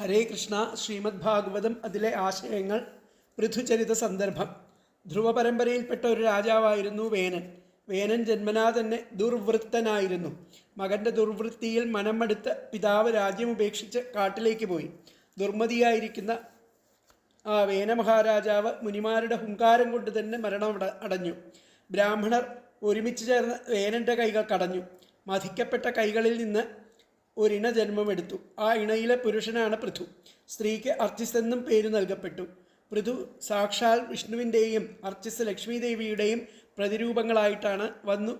ഹരേ കൃഷ്ണ ശ്രീമദ് ഭാഗവതം അതിലെ ആശയങ്ങൾ പൃഥുചരിത സന്ദർഭം. ധ്രുവ പരമ്പരയിൽപ്പെട്ട ഒരു രാജാവായിരുന്നു വേനൻ. വേനൻ ജന്മനാ തന്നെ ദുർവൃത്തനായിരുന്നു. മകന്റെ ദുർവൃത്തിയിൽ മനമെടുത്ത് പിതാവ് രാജ്യം ഉപേക്ഷിച്ച് കാട്ടിലേക്ക് പോയി. ദുർമതിയായിരിക്കുന്ന ആ വേന വേനമഹാരാജാവ് മുനിമാരുടെ ഹുങ്കാരം കൊണ്ട് തന്നെ മരണം അടഞ്ഞു. ബ്രാഹ്മണർ ഒരുമിച്ച് ചേർന്ന് വേനന്റെ കൈകൾ കടഞ്ഞു. മധിക്കപ്പെട്ട കൈകളിൽ നിന്ന് ഒരിണ ജന്മമെടുത്തു ആ ഇണയിലെ പുരുഷനാണ് പൃഥു. സ്ത്രീക്ക് അർച്ചിസ് എന്നും പേര് നൽകപ്പെട്ടു. പൃഥു സാക്ഷാൽ വിഷ്ണുവിന്റെയും അർച്ചിസ് ലക്ഷ്മി ദേവിയുടെയും പ്രതിരൂപങ്ങളായിട്ടാണ് വന്നു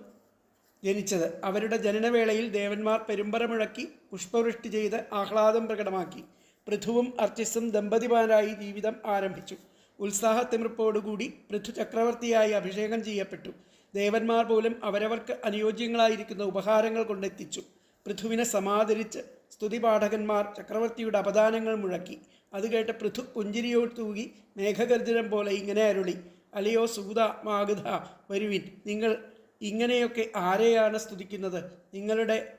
ജനിച്ചത്. അവരുടെ ജനനവേളയിൽ ദേവന്മാർ പെരുമ്പറ മുഴക്കി പുഷ്പവൃഷ്ടി ചെയ്ത് ആഹ്ലാദം പ്രകടമാക്കി. പൃഥുവും അർച്ചിസും ദമ്പതിമാരായി ജീവിതം ആരംഭിച്ചു. ഉത്സാഹത്തിമിർപ്പോടുകൂടി പൃഥു ചക്രവർത്തിയായി അഭിഷേകം ചെയ്യപ്പെട്ടു. ദേവന്മാർ പോലും അവരവർക്ക് അനുയോജ്യങ്ങളായിരിക്കുന്ന ഉപഹാരങ്ങൾ കൊണ്ടെത്തിച്ചു. പൃഥുവിനെ സമാദരിച്ച് സ്തുതിപാഠകന്മാർ ചക്രവർത്തിയുടെ അപദാനങ്ങൾ മുഴക്കി. അത് കേട്ട് പൃഥു പുഞ്ചിരിയോ തൂകി മേഘഗർജനം പോലെ ഇങ്ങനെ അരുളി അലിയോ സൂത മാഗധ വരുവിൻ നിങ്ങൾ ഇങ്ങനെയൊക്കെ ആരെയാണ് സ്തുതിക്കുന്നത്? നിങ്ങളുടെ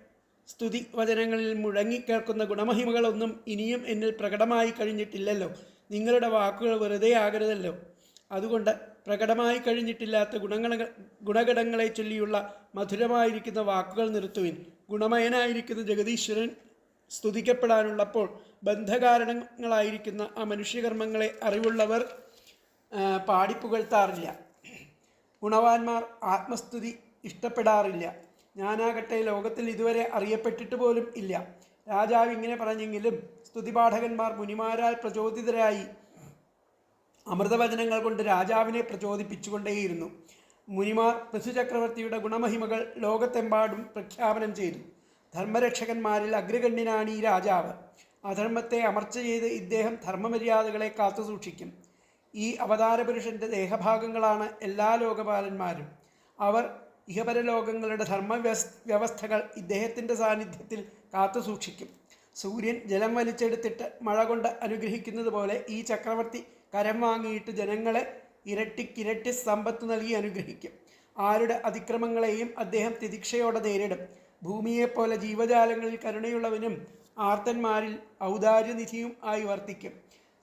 സ്തുതി വചനങ്ങളിൽ മുഴങ്ങിക്കേൾക്കുന്ന ഗുണമഹിമകളൊന്നും ഇനിയും എന്നിൽ പ്രകടമായി കഴിഞ്ഞിട്ടില്ലല്ലോ. നിങ്ങളുടെ വാക്കുകൾ വെറുതെ ആകരുതല്ലോ. അതുകൊണ്ട് പ്രകടമായി കഴിഞ്ഞിട്ടില്ലാത്ത ഗുണങ്ങൾ ഗുണഘടങ്ങളെ ചൊല്ലിയുള്ള മധുരമായിരിക്കുന്ന വാക്കുകൾ നിർത്തുവിൻ. ഗുണമയനായിരിക്കുന്ന ജഗദീശ്വരൻ സ്തുതിക്കപ്പെടാനുള്ളപ്പോൾ ബന്ധകാരണങ്ങളായിരിക്കുന്ന ആ മനുഷ്യകർമ്മങ്ങളെ അറിവുള്ളവർ പാടിപ്പുകഴ്ത്താറില്ല. ഗുണവാന്മാർ ആത്മസ്തുതി ഇഷ്ടപ്പെടാറില്ല. ഞാനാകട്ടെ ലോകത്തിൽ ഇതുവരെ അറിയപ്പെട്ടിട്ട് പോലും ഇല്ല. രാജാവ് ഇങ്ങനെ പറഞ്ഞെങ്കിലും സ്തുതിപാഠകന്മാർ മുനിമാരാൽ പ്രചോദിതരായി അമൃതവചനങ്ങൾ കൊണ്ട് രാജാവിനെ പ്രചോദിപ്പിച്ചുകൊണ്ടേയിരുന്നു. മുനിമാർ പൃഥുചക്രവർത്തിയുടെ ഗുണമഹിമകൾ ലോകത്തെമ്പാടും പ്രഖ്യാപനം ചെയ്തു. ധർമ്മരക്ഷകന്മാരിൽ അഗ്രഗണ്യനാണ് ഈ രാജാവ്. അധർമ്മത്തെ അമർച്ച ചെയ്ത് ഇദ്ദേഹം ധർമ്മമര്യാദകളെ കാത്തുസൂക്ഷിക്കും ഈ അവതാരപുരുഷന്റെ ദേഹഭാഗങ്ങളാണ് എല്ലാ ലോകപാലന്മാരും. അവർ ഇഹപരലോകങ്ങളുടെ ധർമ്മ വ്യവസ്- വ്യവസ്ഥകൾ ഇദ്ദേഹത്തിന്റെ സാന്നിധ്യത്തിൽ കാത്തുസൂക്ഷിക്കും സൂര്യൻ ജലം വലിച്ചെടുത്തിട്ട് മഴ കൊണ്ട് അനുഗ്രഹിക്കുന്നത് പോലെ ഈ ചക്രവർത്തി കരം വാങ്ങിയിട്ട് ജനങ്ങളെ ഇരട്ടിക്കിരട്ടി സമ്പത്ത് നൽകി അനുഗ്രഹിക്കും. ആരുടെ അതിക്രമങ്ങളെയും അദ്ദേഹം തിദിക്ഷയോടെ നേരിടും. ഭൂമിയെപ്പോലെ ജീവജാലങ്ങളിൽ കരുണയുള്ളവനും ആർത്തന്മാരിൽ ഔദാര്യനിധിയും ആയി വർത്തിക്കും.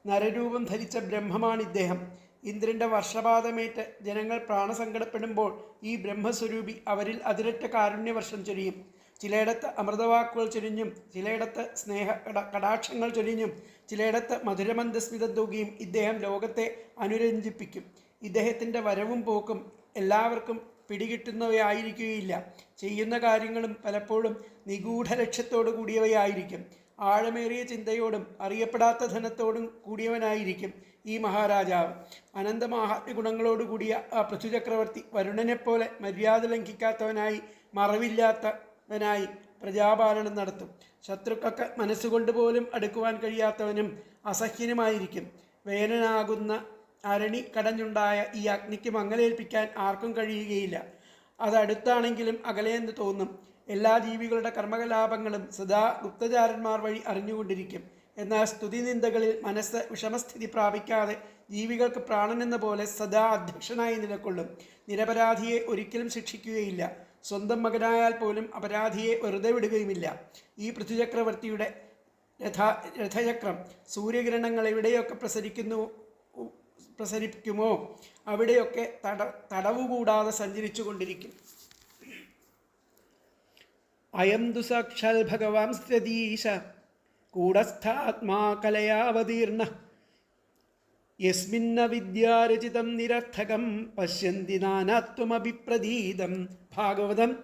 നരരൂപം ധരിച്ച ബ്രഹ്മമാണ് ഇദ്ദേഹം. ഇന്ദ്രന്റെ വർഷപാതമേറ്റ് ജനങ്ങൾ പ്രാണസങ്കടപ്പെടുമ്പോൾ ഈ ബ്രഹ്മസ്വരൂപി അവരിൽ അതിരറ്റ കാരുണ്യവർഷം ചൊരിയും. ചിലയിടത്ത് അമൃതവാക്കുകൾ ചൊരിഞ്ഞും ചിലയിടത്ത് സ്നേഹ കട- കടാക്ഷങ്ങൾ ചൊരിഞ്ഞും ചിലയിടത്ത് മധുരമന്ദസ്മിത തൂകിയും ഇദ്ദേഹം ലോകത്തെ അനുരഞ്ജിപ്പിക്കും. ഇദ്ദേഹത്തിന്റെ വരവും പോക്കും എല്ലാവർക്കും പിടികിട്ടുന്നവയായിരിക്കുകയില്ല. ചെയ്യുന്ന കാര്യങ്ങളും പലപ്പോഴും നിഗൂഢ ലക്ഷ്യത്തോടു കൂടിയവയായിരിക്കും. ആഴമേറിയ ചിന്തയോടും അറിയപ്പെടാത്ത ധനത്തോടും കൂടിയവനായിരിക്കും ഈ മഹാരാജാവ്. അനന്തമാഹാത്മ്യ ഗുണങ്ങളോടുകൂടിയ ആ പൃഥ്വിചക്രവർത്തി വരുണനെപ്പോലെ മര്യാദ ലംഘിക്കാത്തവനായി മറവില്ലാത്തവനായി പ്രജാപാലനം നടത്തും. ശത്രുക്കൾക്ക് മനസ്സുകൊണ്ട് പോലും അടുക്കുവാൻ കഴിയാത്തവനും അസഹ്യനുമായിരിക്കും. വേനനാകുന്ന അരണി കടഞ്ഞുണ്ടായ ഈ അഗ്നിക്ക് മങ്ങലേൽപ്പിക്കാൻ ആർക്കും കഴിയുകയില്ല. അതടുത്താണെങ്കിലും അകലെയെന്ന് തോന്നും. എല്ലാ ജീവികളുടെ കർമ്മകലാപങ്ങളും സദാ ഗുപ്തചാരന്മാർ വഴി അറിഞ്ഞുകൊണ്ടിരിക്കും. എന്നാൽ സ്തുതി നിന്ദകളിൽ മനസ്സ് വിഷമസ്ഥിതി പ്രാപിക്കാതെ ജീവികൾക്ക് പ്രാണനെന്ന പോലെ സദാ അധ്യക്ഷനായി നിലകൊള്ളും. നിരപരാധിയെ ഒരിക്കലും ശിക്ഷിക്കുകയില്ല. സ്വന്തം മകനായാൽ പോലും അപരാധിയെ വെറുതെ വിടുകയുമില്ല. ഈ പൃഥ്വിചക്രവർത്തിയുടെ രഥ രഥചക്രം സൂര്യകിരണങ്ങൾ എവിടെയൊക്കെ പ്രസരിക്കുന്നു പ്രസരിപ്പിക്കുമോ? അവിടെയൊക്കെ തട തടവുകൂടാതെ സഞ്ചരിച്ചു കൊണ്ടിരിക്കും അയം തു സാക്ഷാൽ ഭഗവാൻ സ്ഥിതീശ കൂടസ്ഥാത്മാ കലയാവതീർണ. യസ്മിന്ന വിദ്യാരചിതം നിരർത്ഥകം പശ്യന്തി നാനാത്വമഭിപ്രതീതം. ഭാഗവതം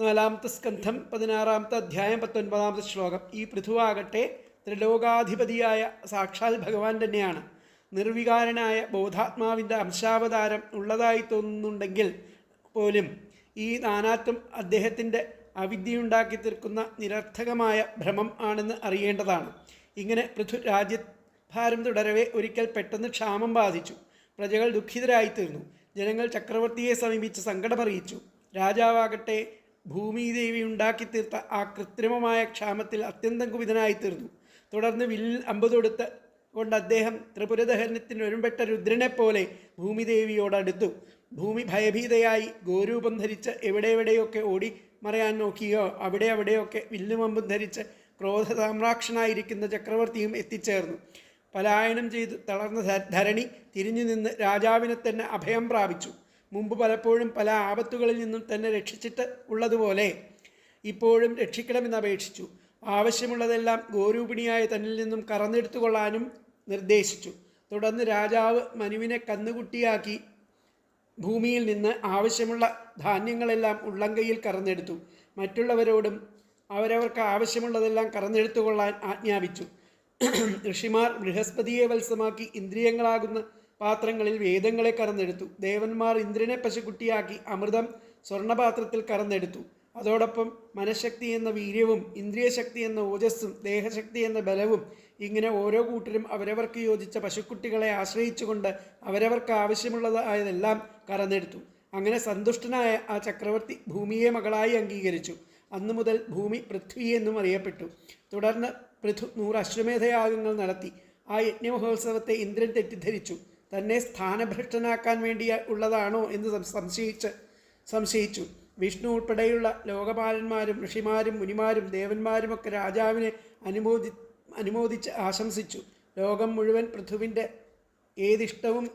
നാലാമത്തെ സ്കന്ധം പതിനാറാമത്തെ അധ്യായം പത്തൊൻപതാമത്തെ ശ്ലോകം. ഈ പൃഥുവാകട്ടെ ത്രിലോകാധിപതിയായ സാക്ഷാൽ ഭഗവാൻ തന്നെയാണ്. നിർവികാരനായ ബോധാത്മാവിന്റെ അംശാവതാരം ഉള്ളതായി തോന്നുന്നുണ്ടെങ്കിൽ പോലും ഈ നാനാത്വം അദ്ദേഹത്തിന്റെ അവിദ്യയുണ്ടാക്കി തീർക്കുന്ന നിരർത്ഥകമായ ഭ്രമം ആണെന്ന് അറിയേണ്ടതാണ്. ഇങ്ങനെ പൃഥു രാജ്യഭാരം തുടരവേ ഒരിക്കൽ പെട്ടെന്ന് ക്ഷാമം ബാധിച്ചു. പ്രജകൾ ദുഃഖിതരായിത്തീർന്നു. ജനങ്ങൾ ചക്രവർത്തിയെ സമീപിച്ച് സങ്കടമറിയിച്ചു. രാജാവാകട്ടെ ഭൂമിദേവി ഉണ്ടാക്കി തീർത്ത ആ കൃത്രിമമായ ക്ഷാമത്തിൽ അത്യന്തം കുപിതനായിത്തീർന്നു. തുടർന്ന് വില്ലിൽ അമ്പ് തൊടുത്ത് കൊണ്ട് അദ്ദേഹം ത്രിപുരദഹനത്തിന് ഒരുമ്പെട്ട രുദ്രനെപ്പോലെ ഭൂമിദേവിയോടടുത്തു. ഭൂമി ഭയഭീതയായി ഗോരൂപം ധരിച്ച് എവിടെ എവിടെയൊക്കെ ഓടി മറയാൻ നോക്കിയോ അവിടെ അവിടെയൊക്കെ വില്ലുമമ്പും ധരിച്ച് ക്രോധ സാമ്രാക്ഷനായിരിക്കുന്ന ചക്രവർത്തിയും എത്തിച്ചേർന്നു. പലായനം ചെയ്ത് തളർന്ന ധരണി തിരിഞ്ഞു നിന്ന് രാജാവിനെ തന്നെ അഭയം പ്രാപിച്ചു. മുമ്പ് പലപ്പോഴും പല ആപത്തുകളിൽ നിന്നും തന്നെ രക്ഷിച്ചിട്ട് ഉള്ളതുപോലെ ഇപ്പോഴും രക്ഷിക്കണമെന്ന് അപേക്ഷിച്ചു. ആവശ്യമുള്ളതെല്ലാം ഗോരൂപിണിയായ തന്നിൽ നിന്നും കറന്നെടുത്തുകൊള്ളാനും നിർദ്ദേശിച്ചു. തുടർന്ന് രാജാവ് മനുവിനെ കന്നുകുട്ടിയാക്കി ഭൂമിയിൽ നിന്ന് ആവശ്യമുള്ള ധാന്യങ്ങളെല്ലാം ഉള്ളംകൈയിൽ കറന്നെടുത്തു. മറ്റുള്ളവരോടും അവരവർക്ക് ആവശ്യമുള്ളതെല്ലാം കറന്നെടുത്തുകൊള്ളാൻ ആജ്ഞാപിച്ചു. ഋഷിമാർ ബൃഹസ്പതിയെ വത്സമാക്കി ഇന്ദ്രിയങ്ങളാകുന്ന പാത്രങ്ങളിൽ വേദങ്ങളെ കറന്നെടുത്തു. ദേവന്മാർ ഇന്ദ്രനെ പശുക്കുട്ടിയാക്കി അമൃതം സ്വർണപാത്രത്തിൽ കറന്നെടുത്തു. അതോടൊപ്പം മനഃശക്തി എന്ന വീര്യവും ഇന്ദ്രിയശക്തി എന്ന ഓജസ്സും ദേഹശക്തി എന്ന ബലവും ഇങ്ങനെ ഓരോ കൂട്ടരും അവരവർക്ക് യോജിച്ച പശുക്കുട്ടികളെ ആശ്രയിച്ചുകൊണ്ട് അവരവർക്ക് ആവശ്യമുള്ളതായതെല്ലാം കറന്നെടുത്തു. അങ്ങനെ സന്തുഷ്ടനായ ആ ചക്രവർത്തി ഭൂമിയെ മകളായി അംഗീകരിച്ചു. അന്നു മുതൽ ഭൂമി പൃഥ്വി എന്നും അറിയപ്പെട്ടു. തുടർന്ന് പൃഥു നൂറ് അശ്വമേധയാഗങ്ങൾ നടത്തി. ആ യജ്ഞമഹോത്സവത്തെ ഇന്ദ്രൻ തെറ്റിദ്ധരിച്ചു. തന്നെ സ്ഥാനഭ്രഷ്ടനാക്കാൻ വേണ്ടി ഉള്ളതാണോ എന്ന് സംശയിച്ച് സംശയിച്ചു. വിഷ്ണു ഉൾപ്പെടെയുള്ള ലോകപാലന്മാരും ഋഷിമാരും മുനിമാരും ദേവന്മാരുമൊക്കെ രാജാവിനെ അനുമോദി അനുമോദിച്ച് ആശംസിച്ചു. ലോകം മുഴുവൻ പൃഥുവിന്റെ ഏതിഷ്ടവും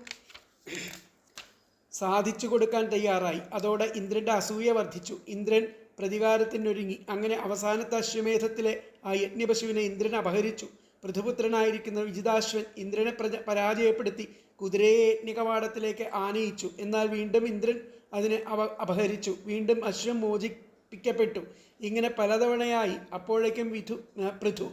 സാധിച്ചു കൊടുക്കാൻ തയ്യാറായി. അതോടെ ഇന്ദ്രന്റെ അസൂയ വർദ്ധിച്ചു. ഇന്ദ്രൻ പ്രതികാരത്തിനൊരുങ്ങി. അങ്ങനെ അവസാനത്തെ അശ്വമേധത്തിലെ ആ യജ്ഞപശുവിനെ ഇന്ദ്രൻ അപഹരിച്ചു. പൃഥുപുത്രനായിരിക്കുന്ന വിജിതാശ്വൻ ഇന്ദ്രനെ പ്രജ പരാജയപ്പെടുത്തി കുതിരയെ യജ്ഞകവാടത്തിലേക്ക് ആനയിച്ചു. എന്നാൽ വീണ്ടും ഇന്ദ്രൻ അതിനെ അവ അപഹരിച്ചു. വീണ്ടും അശ്വം മോചിപ്പിക്കപ്പെട്ടു. ഇങ്ങനെ പലതവണയായി. അപ്പോഴേക്കും വിധു പൃഥു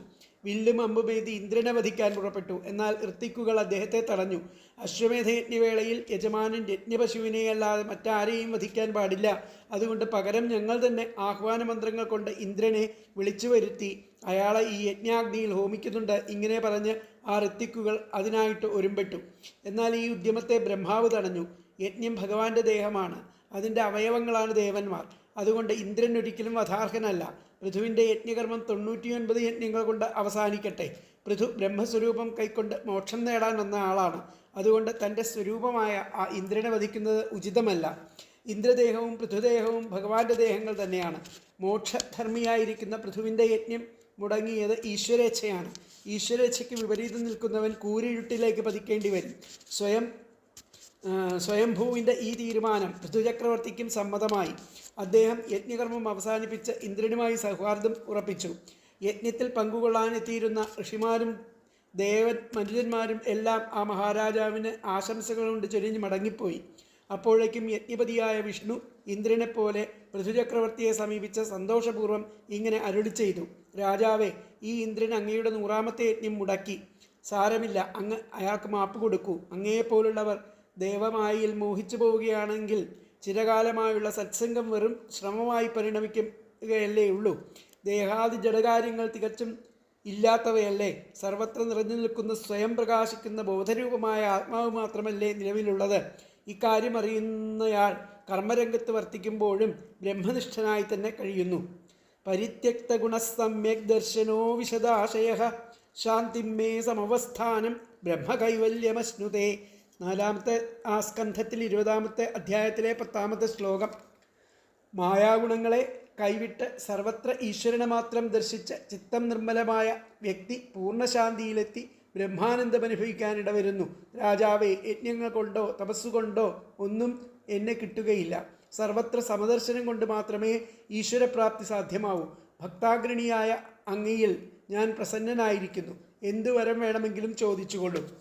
വില്ലും അമ്പുപെയ്തി ഇന്ദ്രനെ വധിക്കാൻ പുറപ്പെട്ടു. എന്നാൽ ഋത്തിക്കുകൾ അദ്ദേഹത്തെ തടഞ്ഞു. അശ്വമേധയജ്ഞവേളയിൽ യജമാനൻ യജ്ഞപശുവിനെ അല്ലാതെ മറ്റാരെയും വധിക്കാൻ പാടില്ല. അതുകൊണ്ട് പകരം ഞങ്ങൾ തന്നെ ആഹ്വാന മന്ത്രങ്ങൾ കൊണ്ട് ഇന്ദ്രനെ വിളിച്ചു വരുത്തി. അയാളെ ഈ യജ്ഞാഗ്നിയിൽ ഹോമിക്കുന്നുണ്ട്. ഇങ്ങനെ പറഞ്ഞ് ആ ഋത്തിക്കുകൾ അതിനായിട്ട് ഒരുമ്പെട്ടു. എന്നാൽ ഈ ഉദ്യമത്തെ ബ്രഹ്മാവ് തടഞ്ഞു. യജ്ഞം ഭഗവാന്റെ ദേഹമാണ്. അതിന്റെ അവയവങ്ങളാണ് ദേവന്മാർ. അതുകൊണ്ട് ഇന്ദ്രൻ ഒരിക്കലും വധാർഹനല്ല. പൃഥുവിന്റെ യജ്ഞകർമ്മം തൊണ്ണൂറ്റിയൊൻപത് യജ്ഞങ്ങൾ കൊണ്ട് അവസാനിക്കട്ടെ. പൃഥു ബ്രഹ്മസ്വരൂപം കൈക്കൊണ്ട് മോക്ഷം നേടാൻ വന്ന ആളാണ്. അതുകൊണ്ട് തന്റെ സ്വരൂപമായ ആ ഇന്ദ്രനെ വധിക്കുന്നത് ഉചിതമല്ല. ഇന്ദ്രദേഹവും പൃഥുദേഹവും ഭഗവാന്റെ ദേഹങ്ങൾ തന്നെയാണ്. മോക്ഷധർമ്മിയായിരിക്കുന്ന പൃഥുവിന്റെ യജ്ഞം മുടങ്ങിയത് ഈശ്വരേച്ഛയാണ്. ഈശ്വരേച്ഛയ്ക്ക് വിപരീതം നിൽക്കുന്നവൻ കൂരിരുട്ടിലേക്ക് പതിക്കേണ്ടി വരും. സ്വയം സ്വയംഭൂവിന്റെ ഈ തീരുമാനം പൃഥുചക്രവർത്തിക്കും സമ്മതമായി. അദ്ദേഹം യജ്ഞകർമ്മം അവസാനിപ്പിച്ച് ഇന്ദ്രനുമായി സൗഹാർദ്ദം ഉറപ്പിച്ചു. യജ്ഞത്തിൽ പങ്കുകൊള്ളാനെത്തിയിരുന്ന ഋഷിമാരും ദേവൻ മനുഷ്യന്മാരും എല്ലാം ആ മഹാരാജാവിന് ആശംസകൾ കൊണ്ട് ചൊരിഞ്ഞ് മടങ്ങിപ്പോയി. അപ്പോഴേക്കും യജ്ഞപതിയായ വിഷ്ണു ഇന്ദ്രനെപ്പോലെ പൃഥുചക്രവർത്തിയെ സമീപിച്ച സന്തോഷപൂർവം ഇങ്ങനെ അരുളി ചെയ്തു. രാജാവേ ഈ ഇന്ദ്രൻ അങ്ങയുടെ നൂറാമത്തെ യജ്ഞം മുടക്കി. സാരമില്ല അങ്ങ് അയാൾക്ക് മാപ്പ് കൊടുക്കൂ. അങ്ങയെപ്പോലുള്ളവർ ദേവമായിൽ മോഹിച്ചു പോവുകയാണെങ്കിൽ ചിരകാലമായുള്ള സത്സംഗം വെറും ശ്രമമായി പരിണമിക്കുകയല്ലേ ഉള്ളൂ. ദേഹാദി ജഡകാര്യങ്ങൾ തികച്ചും ഇല്ലാത്തവയല്ലേ. സർവത്ര നിറഞ്ഞു നിൽക്കുന്ന സ്വയം പ്രകാശിക്കുന്ന ബോധരൂപമായ ആത്മാവ് മാത്രമല്ലേ നിലവിലുള്ളത്. ഇക്കാര്യം അറിയുന്നയാൾ കർമ്മരംഗത്ത് വർത്തിക്കുമ്പോഴും ബ്രഹ്മനിഷ്ഠനായി തന്നെ കഴിയുന്നു. പരിത്യക്ത ഗുണസമ്യക് ദർശനോ വിശദാശയ ശാന്തിമേ സമവസ്ഥാനം ബ്രഹ്മകൈവല്യമശ്നുതേ നാലാമത്തെ ആ സ്കന്ധത്തിൽ ഇരുപതാമത്തെ അധ്യായത്തിലെ പത്താമത്തെ ശ്ലോകം. മായാഗുണങ്ങളെ കൈവിട്ട് സർവത്ര ഈശ്വരനെ മാത്രം ദർശിച്ച് ചിത്തം നിർമ്മലമായ വ്യക്തി പൂർണശാന്തിയിലെത്തി ബ്രഹ്മാനന്ദമനുഭവിക്കാനിട വരുന്നു രാജാവെ യജ്ഞങ്ങൾ കൊണ്ടോ തപസ്സുകൊണ്ടോ ഒന്നും എന്നെ കിട്ടുകയില്ല. സർവത്ര സമദർശനം കൊണ്ട് മാത്രമേ ഈശ്വരപ്രാപ്തി സാധ്യമാവൂ. ഭക്താഗ്രണിയായ അങ്ങയിൽ ഞാൻ പ്രസന്നനായിരിക്കുന്നു. എന്തു വരം വേണമെങ്കിലും ചോദിച്ചുകൊള്ളും.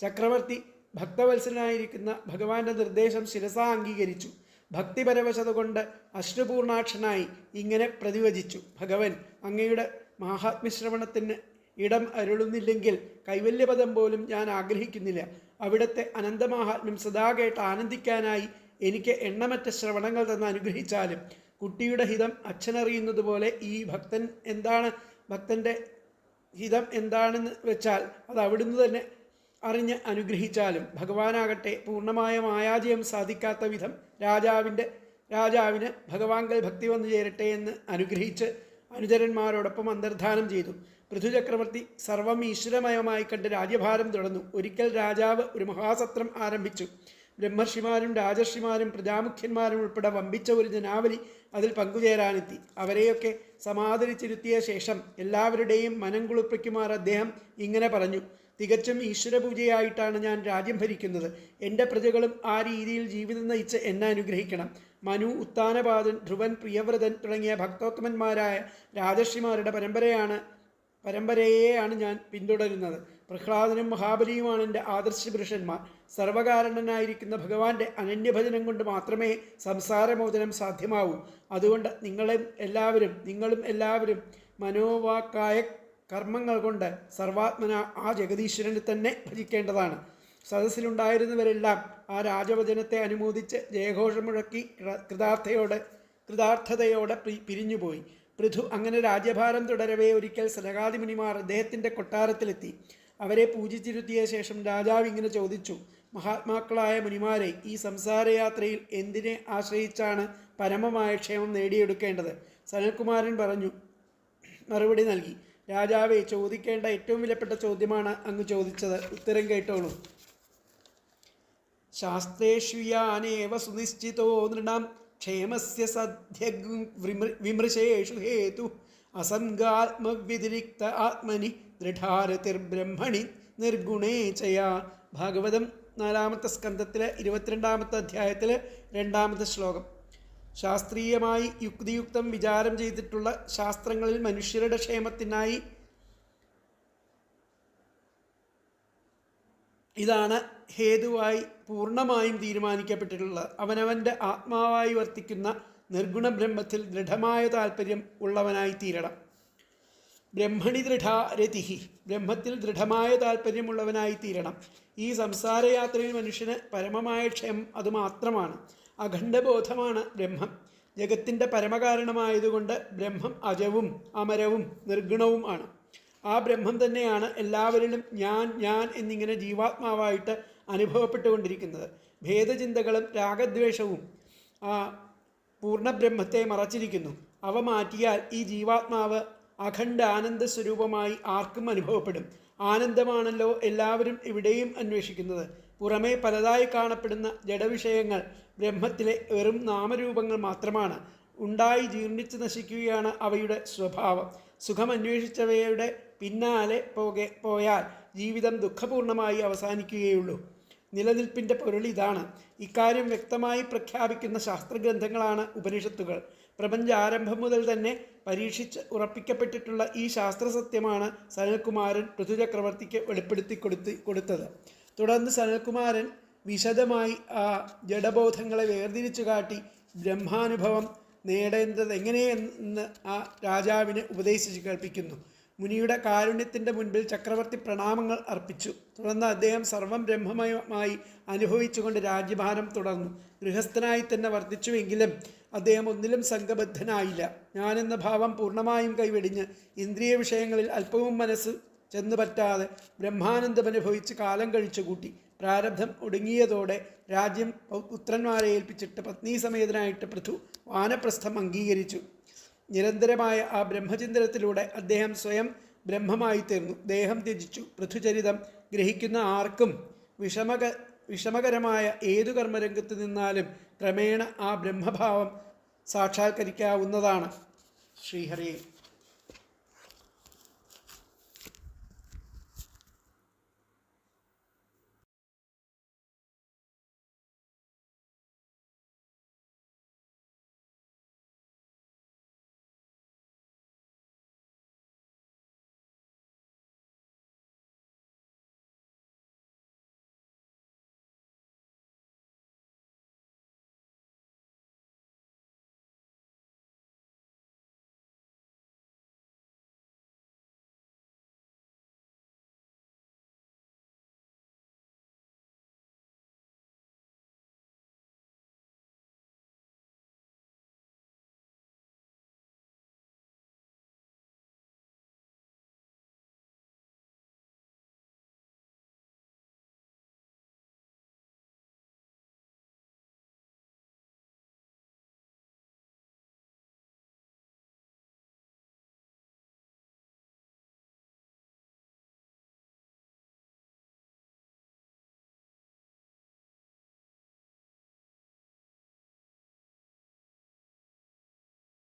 ചക്രവർത്തി ഭക്തവത്സരനായിരിക്കുന്ന ഭഗവാന്റെ നിർദ്ദേശം ശിരസാ അംഗീകരിച്ചു. ഭക്തിപരവശത കൊണ്ട് അശ്രുപൂർണാക്ഷനായി ഇങ്ങനെ പ്രതിവചിച്ചു. ഭഗവൻ അങ്ങയുടെ മഹാത്മ്യശ്രവണത്തിന് ഇടം അരുളുന്നില്ലെങ്കിൽ കൈവല്യപദം പോലും ഞാൻ ആഗ്രഹിക്കുന്നില്ല. അവിടുത്തെ അനന്തമാഹാത്മ്യം സദാ കേട്ട് ആനന്ദിക്കാനായി എനിക്ക് എണ്ണമറ്റ ശ്രവണങ്ങൾ തന്ന് അനുഗ്രഹിച്ചാലും കുട്ടിയുടെ ഹിതം അച്ഛനറിയുന്നത് പോലെ ഈ ഭക്തൻ എന്താണ്? ഭക്തന്റെ ഹിതം എന്താണെന്ന് വെച്ചാൽ അത് അവിടുന്ന് തന്നെ അറിഞ്ഞ് അനുഗ്രഹിച്ചാലും ഭഗവാനാകട്ടെ പൂർണമായ മായാജയം സാധിക്കാത്ത വിധം രാജാവിന്റെ രാജാവിന് ഭഗവാങ്കൽ ഭക്തി വന്നു ചേരട്ടെ എന്ന് അനുഗ്രഹിച്ച് അനുചരന്മാരോടൊപ്പം അന്തർധാനം ചെയ്തു. പൃഥുചക്രവർത്തി സർവം ഈശ്വരമയമായി കണ്ട് രാജ്യഭാരം തുടർന്നു. ഒരിക്കൽ രാജാവ് ഒരു മഹാസത്രം ആരംഭിച്ചു. ബ്രഹ്മർഷിമാരും രാജർഷിമാരും പ്രജാമുഖ്യന്മാരും ഉൾപ്പെടെ വമ്പിച്ച ഒരു ജനാവലി അതിൽ പങ്കുചേരാനെത്തി. അവരെയൊക്കെ സമാദരിച്ചിരുത്തിയ ശേഷം എല്ലാവരുടെയും മനം കുളിപ്പിക്കുമാർ അദ്ദേഹം ഇങ്ങനെ പറഞ്ഞു. തികച്ചും ഈശ്വരപൂജയായിട്ടാണ് ഞാൻ രാജ്യം ഭരിക്കുന്നത്. എന്റെ പ്രജകളും ആ രീതിയിൽ ജീവിതം നയിച്ച് എന്നെ അനുഗ്രഹിക്കണം. മനു ഉത്താനപാദൻ ധ്രുവൻ പ്രിയവ്രതൻ തുടങ്ങിയ ഭക്തോത്തമന്മാരായ രാജർഷിമാരുടെ പരമ്പരയാണ് പരമ്പരയെയാണ് ഞാൻ പിന്തുടരുന്നത്. പ്രഹ്ലാദനും മഹാബലിയുമാണ് എന്റെ ആദർശ പുരുഷന്മാർ. സർവകാരണനായിരിക്കുന്ന ഭഗവാന്റെ അനന്യഭജനം കൊണ്ട് മാത്രമേ സംസാരമോചനം സാധ്യമാവൂ. അതുകൊണ്ട് നിങ്ങളെ എല്ലാവരും നിങ്ങളും എല്ലാവരും മനോവാക്കായ കർമ്മങ്ങൾ കൊണ്ട് സർവാത്മന ആ ജഗദീശ്വരനെ തന്നെ ഭജിക്കേണ്ടതാണ്. സദസ്സിലുണ്ടായിരുന്നവരെല്ലാം ആ രാജവചനത്തെ അനുമോദിച്ച് ജയഘോഷം മുഴക്കി കൃതാർത്ഥയോടെ കൃതാർത്ഥതയോടെ പിരിഞ്ഞുപോയി. പൃഥു അങ്ങനെ രാജ്യഭാരം തുടരവേ ഒരിക്കൽ സനകാദിമുനിമാർ അദ്ദേഹത്തിന്റെ കൊട്ടാരത്തിലെത്തി. അവരെ പൂജിച്ചിരുത്തിയ ശേഷം രാജാവ് ഇങ്ങനെ ചോദിച്ചു മഹാത്മാക്കളായ മുനിമാരെ ഈ സംസാരയാത്രയിൽ എന്തിനെ ആശ്രയിച്ചാണ് പരമമായ ക്ഷേമം നേടിയെടുക്കേണ്ടത്? സനൽകുമാരൻ പറഞ്ഞു മറുപടി നൽകി. രാജാവെ ചോദിക്കേണ്ട ഏറ്റവും വിലപ്പെട്ട ചോദ്യമാണ് അങ്ങ് ചോദിച്ചത്. ഉത്തരം കേട്ടോളൂ. ശാസ്ത്രേഷ്യാനേവ സുനിശ്ചിതോ നൃണാം ക്ഷേമസ്യ സദ്യ വിമൃശേഷു ഹേതു അസംഗാത്മവ്യതിരിക്ത ആത്മനി ദൃഢാരതിർബ്രഹ്മണി നിർഗുണേ ചയാ. ഭാഗവതം നാലാമത്തെ സ്കന്ധത്തിലെ ഇരുപത്തിരണ്ടാമത്തെ അധ്യായത്തിലെ രണ്ടാമത്തെ ശ്ലോകം. ശാസ്ത്രീയമായി യുക്തിയുക്തം വിചാരം ചെയ്തിട്ടുള്ള ശാസ്ത്രങ്ങളിൽ മനുഷ്യരുടെ ക്ഷേമത്തിനായി ഇതാണ് ഹേതുവായി പൂർണമായും തീരുമാനിക്കപ്പെട്ടിട്ടുള്ളത്. അവനവന്റെ ആത്മാവായി വർത്തിക്കുന്ന നിർഗുണ ബ്രഹ്മത്തിൽ ദൃഢമായ താല്പര്യം ഉള്ളവനായി തീരണം. ബ്രഹ്മണി ദൃഢാരതിഹി ബ്രഹ്മത്തിൽ ദൃഢമായ താല്പര്യമുള്ളവനായി തീരണം. ഈ സംസാരയാത്രയിൽ മനുഷ്യന് പരമമായ ക്ഷയം അതുമാത്രമാണ് അഖണ്ഡബോധമാണ് ബ്രഹ്മം. ജഗത്തിന്റെ പരമകാരണമായതുകൊണ്ട് ബ്രഹ്മം അജവും അമരവും നിർഗുണവും ആണ്. ആ ബ്രഹ്മം തന്നെയാണ് എല്ലാവരിലും ഞാൻ ഞാൻ എന്നിങ്ങനെ ജീവാത്മാവായിട്ട് അനുഭവപ്പെട്ടുകൊണ്ടിരിക്കുന്നത്. ഭേദചിന്തകളും രാഗദ്വേഷവും ആ പൂർണബ്രഹ്മത്തെ മറച്ചിരിക്കുന്നു. അവ മാറ്റിയാൽ ഈ ജീവാത്മാവ് അഖണ്ഡ ആനന്ദ സ്വരൂപമായി ആർക്കും അനുഭവപ്പെടും. ആനന്ദമാണല്ലോ എല്ലാവരും ഇവിടെയും അന്വേഷിക്കുന്നത്. പുറമേ പലതായി കാണപ്പെടുന്ന ജഡവിഷയങ്ങൾ ബ്രഹ്മത്തിലെ വെറും നാമരൂപങ്ങൾ മാത്രമാണ്. ഉണ്ടായി ജീർണിച്ച് നശിക്കുകയാണ് അവയുടെ സ്വഭാവം. സുഖമന്വേഷിച്ചവയുടെ പിന്നാലെ പോകെ പോയാൽ ജീവിതം ദുഃഖപൂർണമായി അവസാനിക്കുകയുള്ളൂ. നിലനിൽപ്പിന്റെ പൊരുൾ ഇതാണ്. ഇക്കാര്യം വ്യക്തമായി പ്രഖ്യാപിക്കുന്ന ശാസ്ത്രഗ്രന്ഥങ്ങളാണ് ഉപനിഷത്തുകൾ. പ്രപഞ്ച ആരംഭം മുതൽ തന്നെ പരീക്ഷിച്ച് ഉറപ്പിക്കപ്പെട്ടിട്ടുള്ള ഈ ശാസ്ത്രസത്യമാണ് സനൽകുമാരൻ പൃഥുചക്രവർത്തിക്ക് വെളിപ്പെടുത്തി കൊടുത്ത് കൊടുത്തത്. തുടർന്ന് സനൽകുമാരൻ വിശദമായി ആ ജഡബോധങ്ങളെ വേർതിരിച്ചു കാട്ടി ബ്രഹ്മാനുഭവം നേടേണ്ടത് എങ്ങനെയെന്ന് ആ രാജാവിനെ ഉപദേശിച്ച് കേൾപ്പിക്കുന്നു. മുനിയുടെ കാരുണ്യത്തിന്റെ മുൻപിൽ ചക്രവർത്തി പ്രണാമങ്ങൾ അർപ്പിച്ചു. തുടർന്ന് അദ്ദേഹം സർവം ബ്രഹ്മമയമായി അനുഭവിച്ചുകൊണ്ട് രാജ്യഭാരം തുടർന്നു. ഗൃഹസ്ഥനായി തന്നെ വർദ്ധിച്ചുവെങ്കിലും അദ്ദേഹം ഒന്നിലും സംഘബദ്ധനായില്ല. ഞാനെന്ന ഭാവം പൂർണമായും കൈവെടിഞ്ഞ് ഇന്ദ്രിയ വിഷയങ്ങളിൽ അല്പവും മനസ്സ് ചെന്നു പറ്റാതെ ബ്രഹ്മാനന്ദം അനുഭവിച്ച് കാലം കഴിച്ചു കൂട്ടി. പ്രാരബ്ധം ഒടുങ്ങിയതോടെ രാജ്യം പുത്രന്മാരെ ഏൽപ്പിച്ചിട്ട് പത്നീ സമേതനായിട്ട് പൃഥു വാനപ്രസ്ഥം അംഗീകരിച്ചു. നിരന്തരമായ ആ ബ്രഹ്മചിന്തനത്തിലൂടെ അദ്ദേഹം സ്വയം ബ്രഹ്മമായി തീർന്നു ദേഹം ത്യജിച്ചു. പൃഥുചരിതം ഗ്രഹിക്കുന്ന ആർക്കും വിഷമക വിഷമകരമായ ഏതു കർമ്മരംഗത്ത് നിന്നാലും ക്രമേണ ആ ബ്രഹ്മഭാവം സാക്ഷാത്കരിക്കാവുന്നതാണ്. ശ്രീഹരിയെ